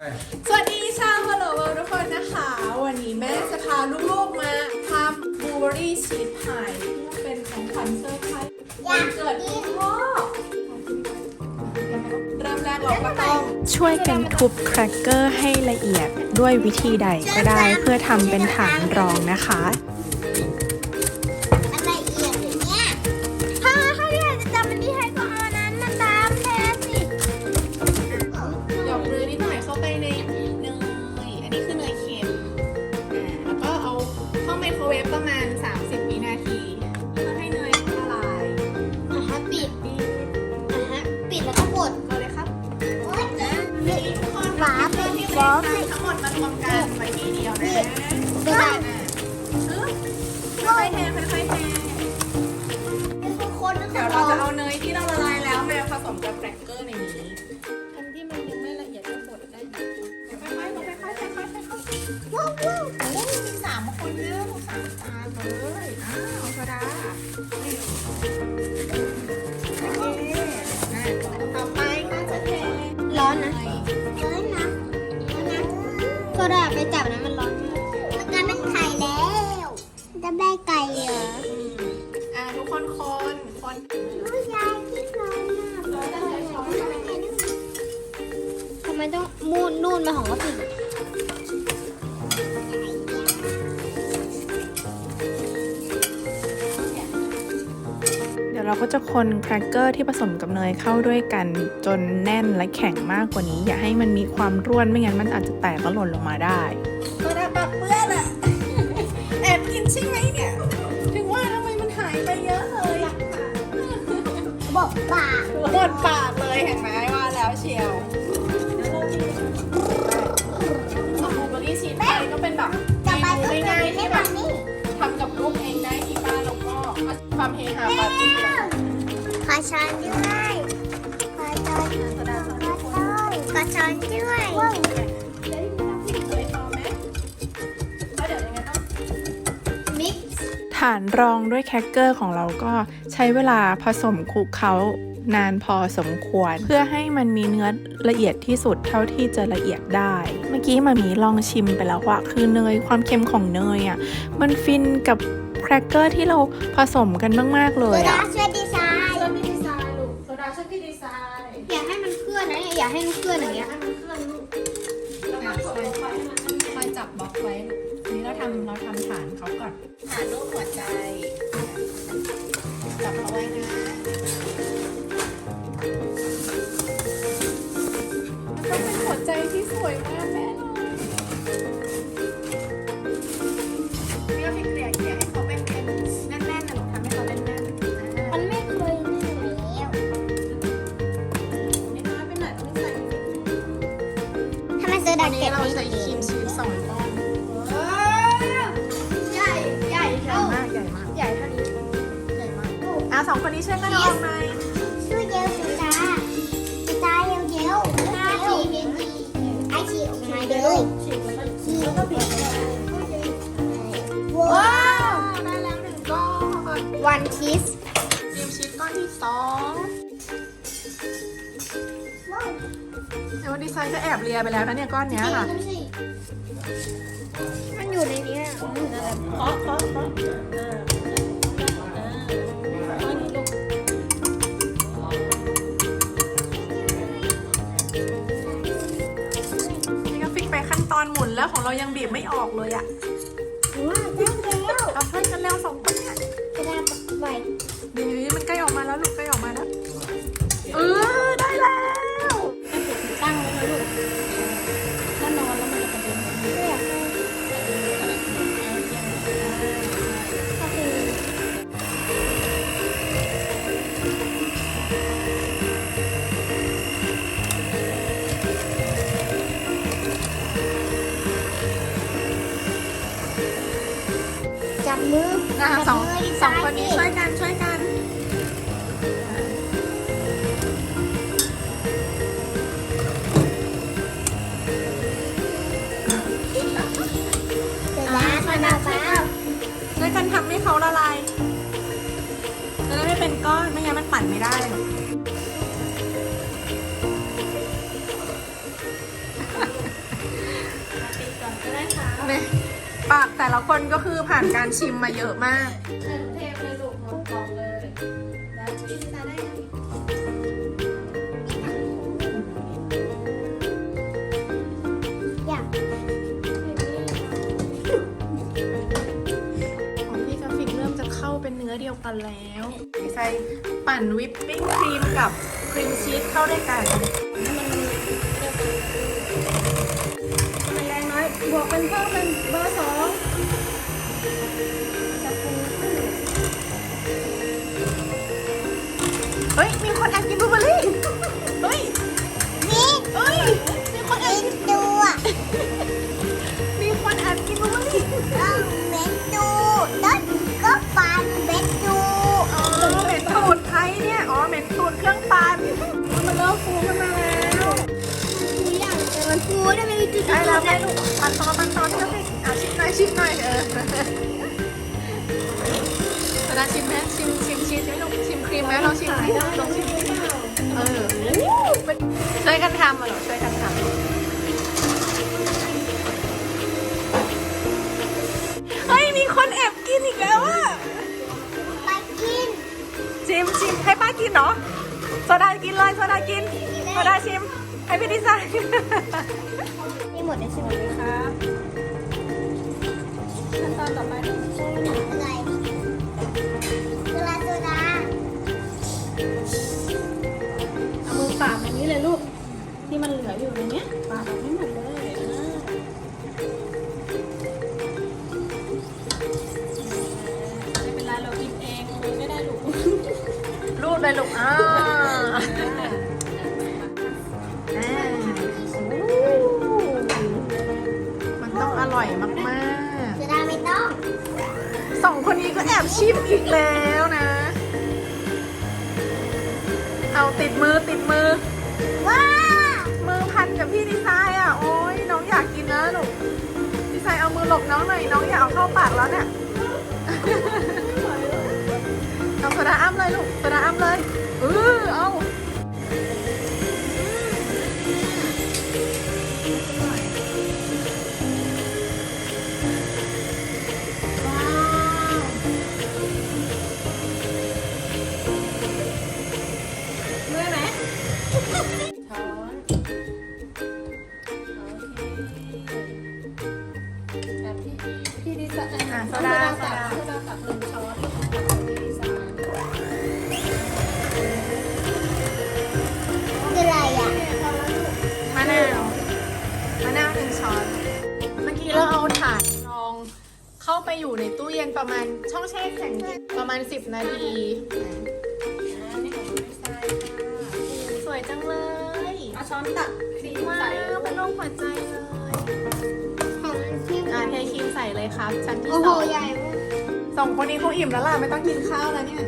สวัสดีชาวฮัลโหลเวิลด์ทุกคนนะคะ วันนี้แม่จะพาลูกๆมาทำบลูเบอรี่ชีสพายเป็นของขวัญเซอร์ไพรส์วันเกิดคุณพ่อเริ่มแรกเราก็ต้องช่วยกันทุบแครกเกอร์ให้ละเอียดด้วยวิธีใดก็ได้เพื่อทำเป็นฐานรองนะคะ หมาเป็นบอสทั้งหมดมารวมกันไว้ทีเดียวนะไม่ได้ค่อยๆเทค่อยๆเทเป็นคนตั้งเดี๋ยวเราจะเอาเนยที่เราละลายแล้วมาผสมกับแครกเกอร์ในนี้ ไมต้องมูดนู่นมาของกะปิเดี๋ยวเราก็จะคนแครกเกอร์ที่ผสมกับเนยเข้าด้วยกันจนแน่นและแข็งมากกว่านี้ อย่าให้มันมีความร่วนไม่งั้นมันอาจจะแตกแล้วหล่นลงมาได้โซดาปะเปื้อนอะแอบกินใช่ไหมเนี่ยถึงว่าทำไมมันหายไปเยอะเลยอะบอกปากหมดปากเลยเห็นไหมว่าแล้วเชียว แบบเมจะไปนูก็ง่ายๆไม่ที่แบมาบนี่ทำกับลูกเองได้ที่บ้านแล้วก็ความเฮฮาปาร์ตี้ ขอช้อนด้วยขอช้อนขอช้อนด้วยมิกซ์ฐานรองด้วยแครกเกอร์ของเราก็ใช้เวลาผสมคลุกเคล้านานพอสมควร เพื่อให้มันมีเนื้อละเอียดที่สุดเท่าที่จะละเอียดได้ เมื่อกี้มามีลองชิมไปแล้วว่าคือเนยความเค็มของเนยอะมันฟินกับแครกเกอร์ที่เราผสมกันมากๆเลโซยดาอะช่วยดีไซน์ช่วยพี่ดีไซน์ลูกโซดาช่วยพี่ดีไซน์อยากให้มันเคลื่อนนะเนี่ยอยากให้มันเคลื่อนอย่างเงี้ยให้มันเคลื่อนลูกแล้วก็กดลงไปให้มันคอยจับบล็อกไว้ลูกอันนี้เราทำเราทำฐานเขาก่อนฐานรูปหัวใจจับเขาไว้นะมันต้อง เป็นหัวใจที่สวยมากแน่เลยนี่ก็พี่เกลี่ยเกลี่ยให้เขาเป็นเป็นแน่นๆนะลูกทำให้เขาแน่นๆอ่ามันไม่เคยนี่อยู่แล้วนิดน้อยไปหน่อยต้องใส่ถ้ามันโซวัดานนี้เก็บเราไม่ใช้ครีมชีสสองก้อนใหญ่ใหญ่ใหญ่เท่ามากใหญ่มากใหญ่เท่านี้ใหญ่มากอะสองคนนี้ช่วยกันออกไหม ลยชีแล้วก็บีบว้าวได้แล้วหนึ่งก้อนวันคิสครีมชีสก้อนที่สองแต่ว่าดีไซน์จะแอบเลียไปแล้วนะเนี่ยก้อนเนี้ยค่ะมันอยู่ในนี้เคาะเคาะเคาะ อนหมุนแล้วของเรายังบีบไม่ออกเลยอะ สองมืดีสองคนนี้ไซช่วยกันช่วยกันเสร็จแล้วมาดาฟ้าช่วยกันทำให้เขาละลายจะได้ไม่เป็นก้อนไม่งั้นมันปั่นไม่ได้หรอกเนี่ยปากแต่ละคนก็คือผ่านการชิมมาเยอะมากเทพ กันแล้วใส่ปั่นวิปปิ้งครีมกับครีมชีสเข้าด้วยกันมันแรงน้อยบวกเป็นเพิ่มเป็นเบอร์สอง อมันฟูได้ไหมจุดได้แล้วไปลูกปั่นต่อปั่นตอพี่กราฟิกอะชิมหน่อยชิมหน่อยเออเวลาชิมไหมชิมชิมชีสไหมลูกชิมครีมไหมลองชิมไหมลองชิมเออช่วยกันทำอะหรอช่วยกันทำเฮ้ยมีคนแอบกินอีกแล้วอะไปกินชิมชิมให้ป้ากินเนาะโซดากินเลยโซดากินโซดาชิม ให้พี่ดีไซน์นี่หมดแล้วใช่ไหมครับขั้นตอนต่อไปอะไรโซดาโซดาเอามือปาดอย่างนี้เลยลูก ที่มันเหลืออยู่ในเนี้ยปาดออกให้หมดเลยอ่าไม่เป็นไรเรากินเองไม่ได้ลูกรูดเลยลูกอ่า ร่อยมากโซดาไม่ต้อง ๆสองคนนี้ก็แอบชิมอีกแล้วนะ เอาติดมือติดมือ ว้ามือพันกับพี่ดีไซน์อะ โอ้ยน้องอยากกินนะลูกดีไซน์เอามือหลบน้องหน่อย น้องอยากเอาเข้าปากแล้วเนี่ย เอาโซดาอ้ำเลยลูกโซดาอ้ำเลย ไปอยู่ในตู้เย็นประมาณช่องแช่แข็งประมาณ 10 นาทีอันนี้ของพี่ดีไซน์ค่ะสวยจังเลยเอาช้อนตักครีมว้าใส่วเป็นรูปหัวใจเลยของที่อะเทครีมใส่เลยครับชั้นที่โอ้สโหองใหญ่มากสองคนนี้คงอิ่มแล้วล่ะไม่ต้องกินข้าวแล้วเนี่ย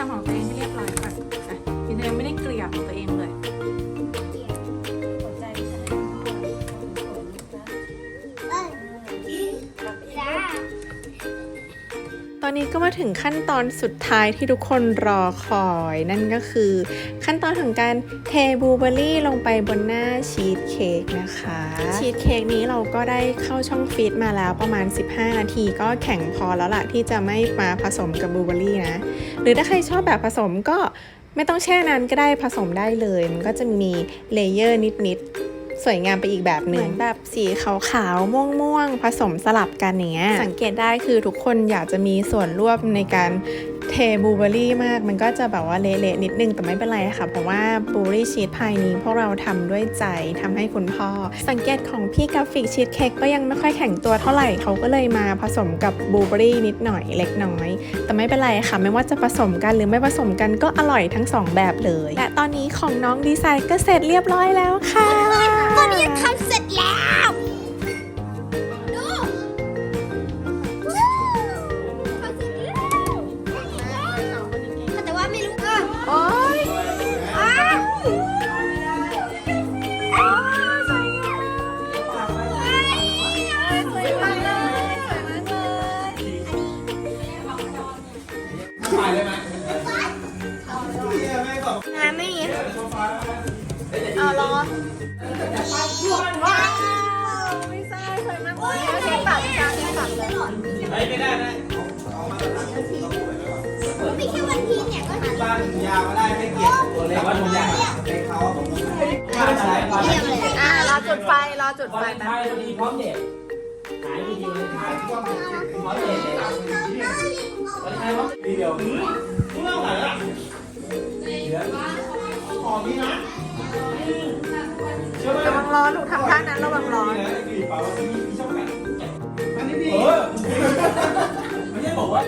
ยวฉั อนนี้ก็มาถึงขั้นตอนสุดท้ายที่ทุกคนรอคอย นั่นก็คือ ขั้นตอนของการเทบลูเบอร์รี่ลงไปบนหน้าชีสเค้กนะคะ ชีสเค้กนี้เราก็ได้เข้าช่องฟรีซมาแล้วประมาณ 15 นาทีก็แข็งพอแล้วล่ะที่จะไม่มาผสมกับบลูเบอร์รี่นะ หรือถ้าใครชอบแบบผสมก็ไม่ต้องแช่นานก็ได้ผสมได้เลย มันก็จะมีเลเยอร์นิดๆ สวยงามไปอีกแบบหนึ่งเหมือนแบบสีขาวๆม่วงๆผสมสลับกันอย่างเงี้ยสังเกตได้คือทุกคนอยากจะมีส่วนร่วมในการ เทบลูเบอร์รี่มาก มันก็จะแบบว่าเละๆนิดนึงแต่ไม่เป็นไรค่ะ เพราะว่าบลูเบอร์รี่ชีสพายนี้พวกเราทำด้วยใจทำให้คุณพ่อ สังเกตของพี่กราฟิกชีสเค้กก็ยังไม่ค่อยแข็งตัวเท่าไหร่เขาก็เลยมาผสมกับบลูเบอร์รี่นิดหน่อยเล็กน้อย แต่ไม่เป็นไรค่ะ ไม่ว่าจะผสมกันหรือไม่ผสมกันก็อร่อยทั้งสองแบบเลย และตอนนี้ของน้องดีไซน์ก็เสร็จเรียบร้อยแล้วค่ะตอนนี้ทำเสร็จ ถ่ายเลยไหมงานไม่มีเอารอว้าวไม่ใช่เคยมากเลยเอาเช็คปากจ้าเช็คปากเลยไม่ได้นะไม่แค่วันพีเนี่ยก็บ้านยาวก็ได้ไม่เกี่ยวตัวเล็กว่าหนูอยากเป็นเขาผมเรียบเลยอ่ารอจุดไฟรอจุดไฟแป๊บนึงพร้อมเด็ก ทยพร้อมเดียวเรื่องอะไรอะเดี๋ยวหอมนี่นะเชื่อไหมระวังร้อนลูกทำท่านั้นระวังร้อนเออไม่ใช่บอกว่า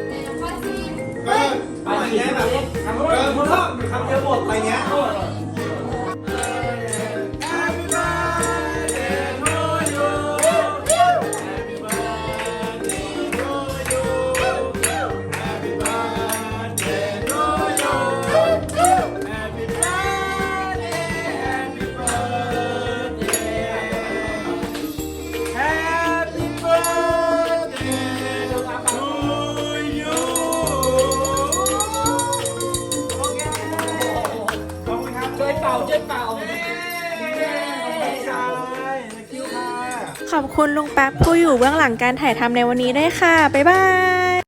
ไปเนี้ยแบบทำเออมึงก็ทำเยอะหมดไปเนี้ย ขอบคุณลุงแป๊บผู้อยู่เบื้องหลังการถ่ายทำในวันนี้ด้วยค่ะ บ๊ายบาย